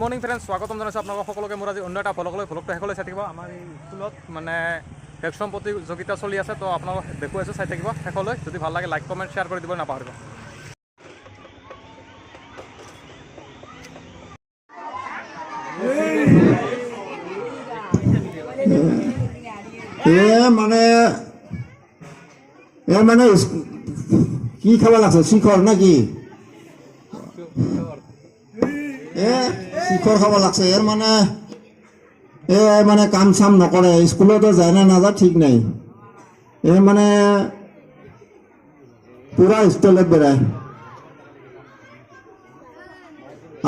Morning friends স্বাগতম জনাইছোঁ আপোনালোক সকলোকে। মোৰ আজি অন্য এটা ভ্লগলৈ ভ্লগটো শেষলৈ চাই থাকিব। আমাৰ স্কুলত মানে ভেকচিন প্ৰতিযোগিতা চলি আছে, তো আপোনালোক দেখুৱাইছোঁ, চাই থাকিব। শেষলৈ যদি ভালো লাগে লাইক কমেণ্ট শ্বেয়াৰ কৰি দিব, নাপাহৰিব। মানে এ মানে কি খাব লাগছে শিখর নাকি? এ শিখর খাব লাগছে। এর মানে এ মানে কাম চাম নকৰে। স্কুলতো যায় না নাযায় ঠিক নাই। এ মানে পুৰা ষ্টাইলত বেড়ায়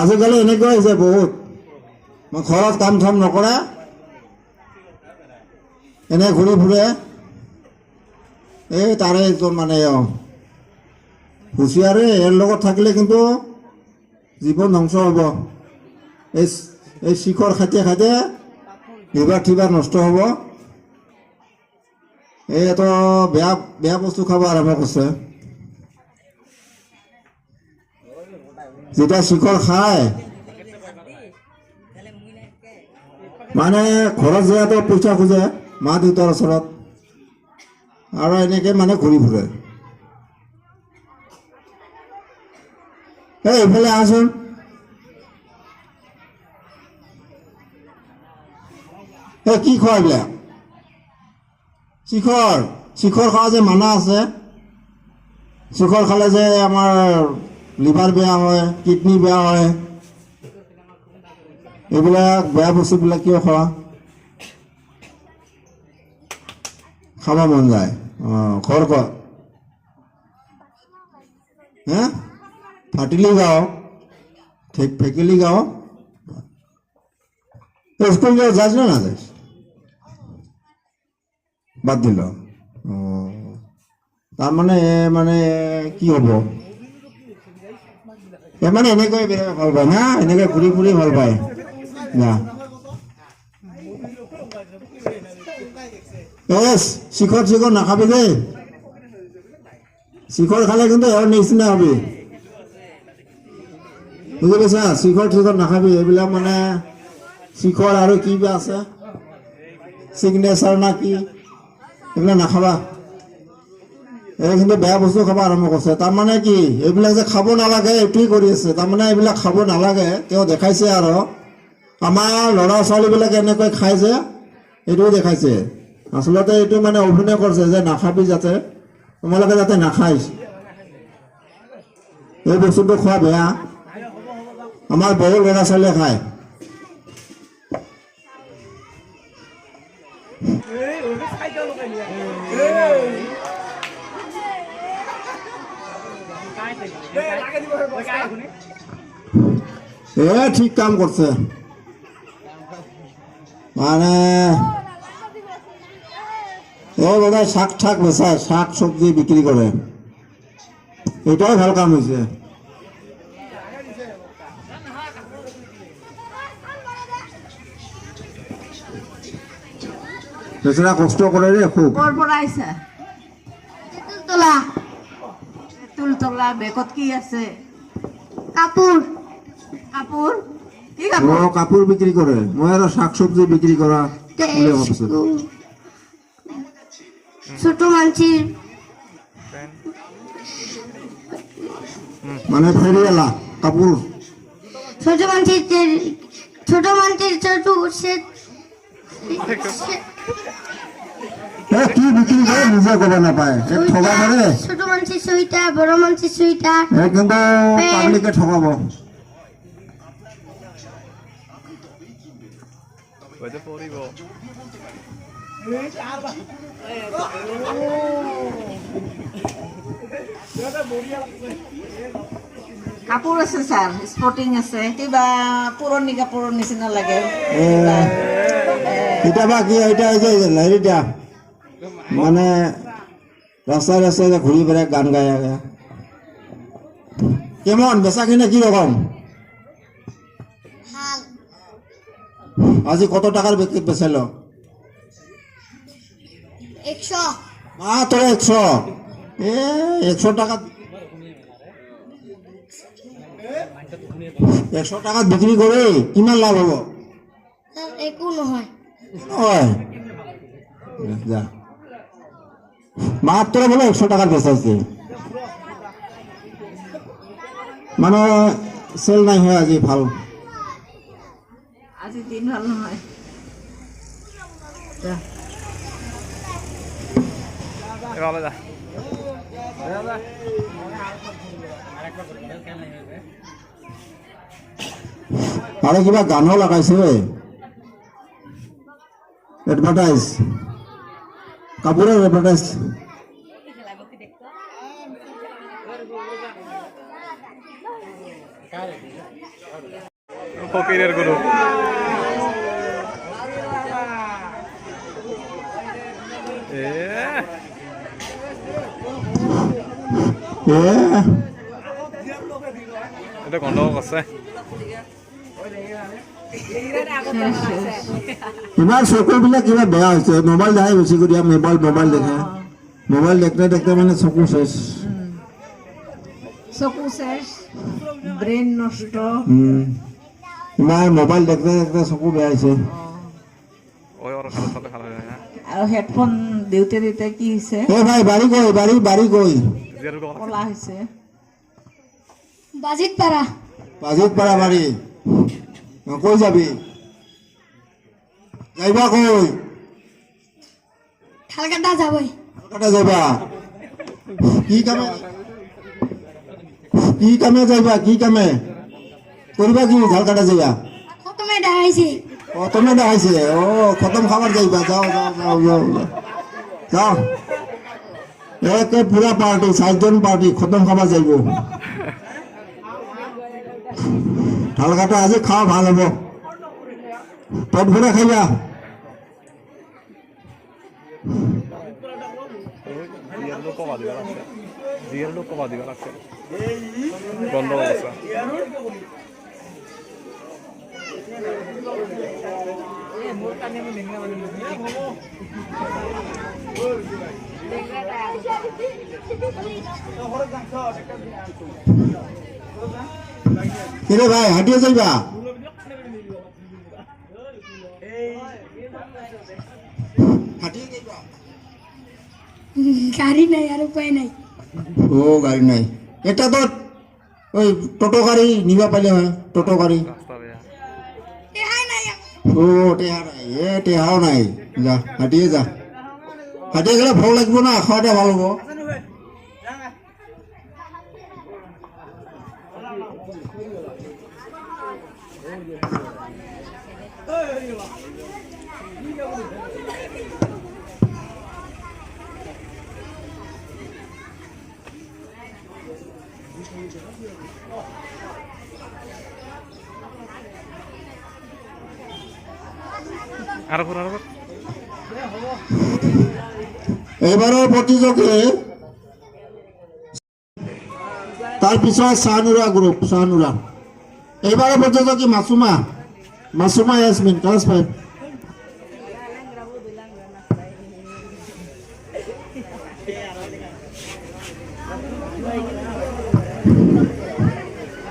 আজিকালি এনেকুৱা হৈছে বহুত। ঘৰত কাম চাম নকৰে। এনে ঘূৰি ফুৰে। এই তাৰে একজন মানে হুঁচিয়াৰে ইয়াৰ লগত থাকিলে কিন্তু জীৱন ধ্বংস হ'ব। এই শিখৰ খাইতে খাইতে লিভাৰ ঠিভাৰ নষ্ট হ'ব। এই এটা বেয়া বেয়া বস্তু খাব আৰম্ভ কৰিছে। যেতিয়া শিখৰ খায় মানে ঘৰত যোৱাটো পইচা খোজে, মা দেউতাৰ ওচৰত, আৰু এনেকে মানে ঘূৰি ফুৰে। এই এইফালে আহচোন। এই কি খোৱা এইবিলাক? শিখৰ শিখৰ খোৱা যে মানা আছে। শিখৰ খালে যে আমাৰ লিভাৰ বেয়া হয়, কিডনী বেয়া হয়। এইবিলাক বেয়া বস্তুবিলাক কিয় খোৱা? খাব মন যায়। অঁ, ঘৰ ক'ত হে? ফাটিলি গাঁও? ফেকিলি গাঁও? স্কুল যাও যাস না না যাস বাদ দিল। তাৰ মানে মানে কি হ'ব? মানে এনেকৈ ভালো পায় না, এনেকৈ ঘূৰি ফুৰি ভালো পায়। না। শিখৰ চিখৰ নাখাবি দেই শিখৰ খালে কিন্তু এওঁৰ নিচিনা হবি। বুজি পাইছা? শিখৰ চিখৰ নাখাবি এইবিলাক মানে শিখৰ আৰু কি বা আছে? চিগনেচাৰ না কি? এইবিলাক নাখাবা। এই কিন্তু বেয়া বস্তু খাব আৰম্ভ কৰিছে। তাৰমানে কি এইবিলাক যে খাব নালাগে এইটোৱে কৰি আছে। তাৰমানে এইবিলাক খাব নালাগে তেওঁ দেখাইছে আৰু। আমাৰ ল'ৰা ছোৱালীবিলাকে এনেকৈ খাই যে এইটোও দেখাইছে। আচলতে এইটো মানে অভিনয় কৰিছে যে নাখাবি যাতে তোমালোকে যাতে নাখাইছ। এই বস্তুটো খোৱা বেয়া। আমাৰ বহু ল'ৰা ছোৱালীয়ে খায়। এ, ঠিক কাম করছে। মানে ও বোধহয় শাক ঠাক বেচায় শাক সবজি বিক্রি করে। এটাও ভালো কাম হয়েছে বেচারা কষ্ট করে রে খুব। আহিছা তুলতলা তুলতলা বেগত কি আছে? কাপোৰ। কাপোৰ? কি ও কাপড় বিক্রি করে মই আরও শাক সবজি বিক্রি করা বলে ভাবছে। ছোট মানসির মানে ফেরিয়ালা কাপড় ছোট মানসির ছোট মানসির ছোট সে কি বিক্রি করে নিজে কব নাপায় এক ঠগা মারে ছোট মানসির সুইটার বড় মানসির সুইটার কিন্তু পাবলিকে ঠগাব। কাপোৰ আছে ছাৰ স্পৰ্টিং আছে। কিবা পুৰণি কাপোৰৰ নিচিনা লাগে। এ কেতিয়াবা কি এটা হেৰিটা মানে ৰাস্তাই ৰাস্তাই যে ঘূৰি পেলাই গান গাই আহে কেমন? বেচা কিনে কি রকম? আজি কত টাকার বেচাল একশো। মাত্র একশো? এ একশো টাকা একশো টাকাত বিক্রি করে কিমান লাভ হ'ব? একো নহয়। নহয় যা। মাত্ৰ বোলে একশো টাকাত বেচাইছে মানে চেল নাই হয় আজি ভালো। আজি দিন ভালো নহয়। আৰু কিবা গানো লগাইছে এডভাৰটাইজ কাপোৰৰ এডভাৰটাইজ ফকিরের গুরু। এটা গন্ডগোল আছে। ইমান চকুবিলাক কিবা বেয়া হৈছে। মোবাইল দেখাই বেছি কৰি মোবাইল মোবাইল দেখে মোবাইল দেখতে দেখতে মানে চকু শেষ চকু শেষ ব্ৰেইন নষ্ট। উম। মোবাইল দেখতে দেখতে চকু বেয়া হৈছে। আৰু হেডফোন দিওঁতে দিওঁতে কি হৈছে? এ ভাই বাৰী গৈ বাৰী বাৰী গৈ। কলা হৈছে। বাজিত পাৰা। বাজিত পাৰা বাৰী অ, কৈ যাবি? যাইবা কৈ খালকাটা যাবই। কলকাতা যাইবা? কি কামে? কি কামে যাইবা? কি কামে? কৰিবা কি ঝালকাটা যাইবা? খতমে দেখাইছে খতমে দেখাইছে ও খতম খাবার যাইবা। যাও যাও যাও যাও যাও। একে পুরা পার্টি সাতজন পার্টি খতম খাবার যাইব। ঢালকাটা আজি খাওয়া ভালো হব। পেট ভরে খাইবা জিয়ার আছে কিরে ভাই হাঁটিয়ে যাইবা গাড়ি নাই আর উপায় নাই। ও গাড়ি নাই। এটা তো ওই টোটো গাড়ি নিবা পাইলে হয় টোটো গাড়ি। রাস্তা নাই। ও টেহা নাই। এ টেহাও নাই। যা হাঁটিয়ে যা। হাঁটিয়ে গেলে ভালো লাগবো না খাওয়াটা ভালো হব। ঘর এবাৰৰ প্ৰতিযোগী তাৰপিছত চাহনুৰা গ্ৰুপ চাহনুৰা এইবাৰৰ প্ৰতিযোগী মাছুমা মাছুমা ইয়াসমিন ক্লাছ ফাইভ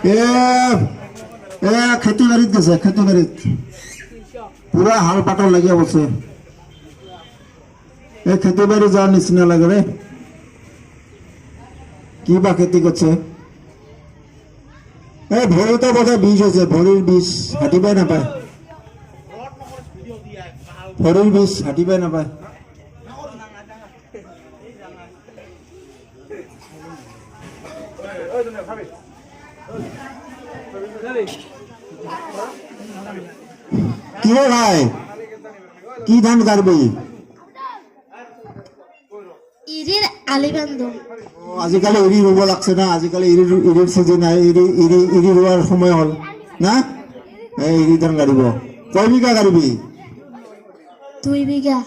এ এ, খেতি বাৰীত গৈছে, খেতি বাৰীত পুৰা হাল পাতল লাগি বসে। এই খেতে বাড়ি যাওয়ার নিচিনা লাগে রে। কি বা খেতি করছে? এই ভৰিতে বোধহয় বিষ হৈছে ভৰিৰ বিষ হাঁটিবই নাপায় ভৰিৰ বিষ হাঁটিবই নাপায় কি রে ভাই? কি ধান কাটবি? ইরির আলিবান্ধ আজিকালি এৰি ৰুব লাগছে না আজিকালি এৰিৰ চিজন নাই এৰি এৰি এৰি ৰোৱাৰ সময় হ'ল না? এই এৰি ধান কাটিব। কয় বিঘা কাটিবি? দুই বিঘা।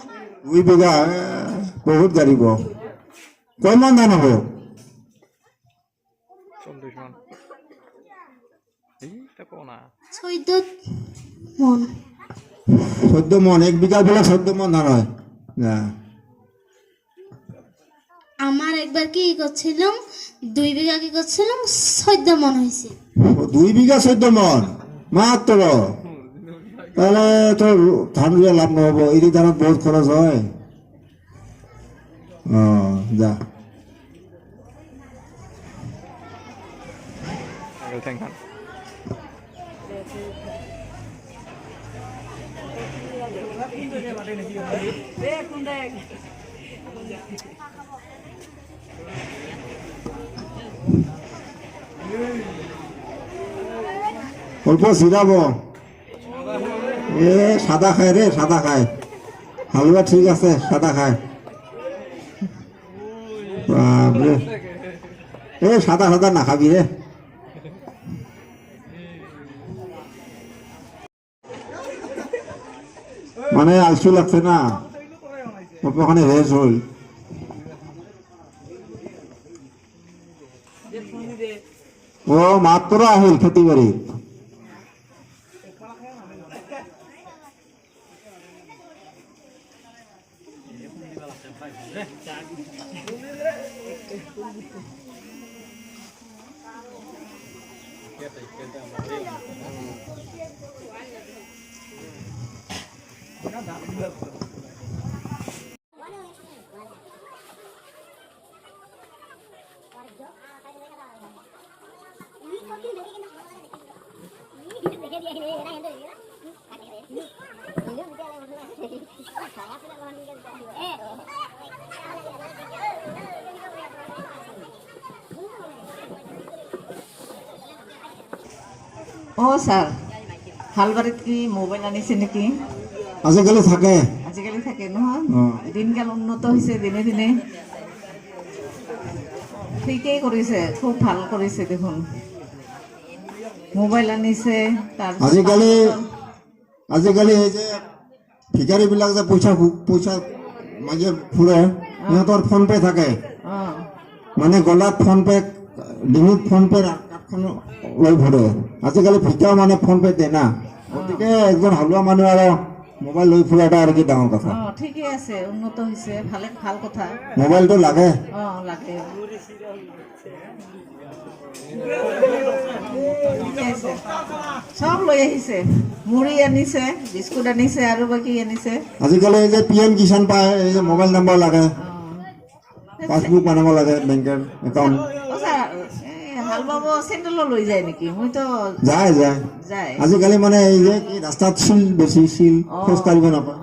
দুই বিঘা বহুত কাটিব। কয়মান ধান হ'ব চল্লিশ মান চৈধ্য মন। মন এক বিঘা বোলে চৈধ্য মন ধান হয়। না। আমার একবার কি করছিলাম দুই বিঘা কি করছিলাম চোদ্দ মন হয়েছে। দুই বিঘা চৈধ্য মন? মাত্র তাহলে তো ধান রুয়ে লাভ নহব এৰি ধানত বহুত খৰচ হয়। অ যা। থেংক ইউ অল্প চিৰাব এ, সাদা খায় রে, সাদা খায়। হালুয়া ঠিক আছে, সাদা খায়। এ, সাদা সাদা নাখাবি রে। মানে আলসু লাগছে না। ওখানে রেস হল। ও মাত্র আহিল খেতি বাড়িত অ' ছাৰ হালবাৰীত কি মোবাইল আনিছে নেকি আজিকালি থাকে। আজিকালি থাকে নহয়। দিনকাল উন্নত হৈছে দিনে দিনে। ঠিকেই কৰিছে খুব ভালো কৰিছে দেখোন। মোবাইল আনিছে আজিকালি আজিকালি এই যে ভিকাৰীবিলাক যে পইচা পইচা মাগি ফুৰে সিহঁতৰ ফোন পে' থাকে। মানে গলাত ফোন পে' ডিঙিত ফোন পে' কাৰ্ডখন লৈ ফুৰে। আজিকালি ভিকাও মানে ফোন পে' দিয়ে না। গতিকে একজন হালোৱা মানুহ আৰু মোবাইল লৈ ফুৰাটা আৰু কি ডাঙৰ কথা? অঁ ঠিকেই আছে উন্নত হৈছে ভালে ভাল কথা। মোবাইলটো লাগে? অঁ লাগে। ঠিকে চব লৈ আহিছে। মুড়ি আনিছে বিস্কুট আনিছে আৰু বাকী আনিছে। আজিকালি এই যে পি এম কিষাণ পায় এই যে মোবাইল নম্বৰ লাগে। পাছবুক বনাব লাগে বেংকৰ একাউণ্ট লৈ যায় নেকি? যায় যায়। যায়। আজিকালি মানে এই যে কি ৰাস্তাত শিল বেছি শিল খোজ কাঢ়িব নাপায়।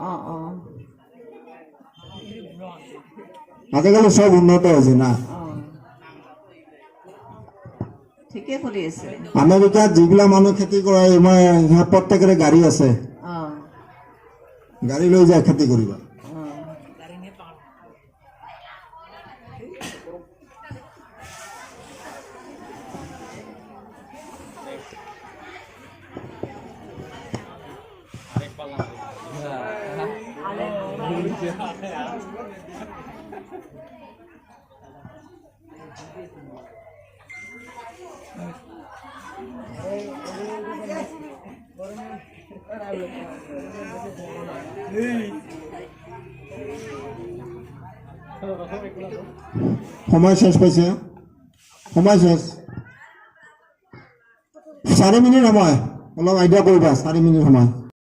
আজিকালি চব উন্নত হৈছে না। ঠিকে কৰি আছে। আমেৰিকাত যিবিলাক মানুহ খেতি কৰে মই প্ৰত্যেকৰে গাড়ী আছে। গাড়ী লৈ যায় খেতি কৰিব। সময় শেষ পাইছে। সময় শেষ। চাৰি মিনিট সময়। অলপ আইডিয়া কৰিবা চাৰি মিনিট সময়।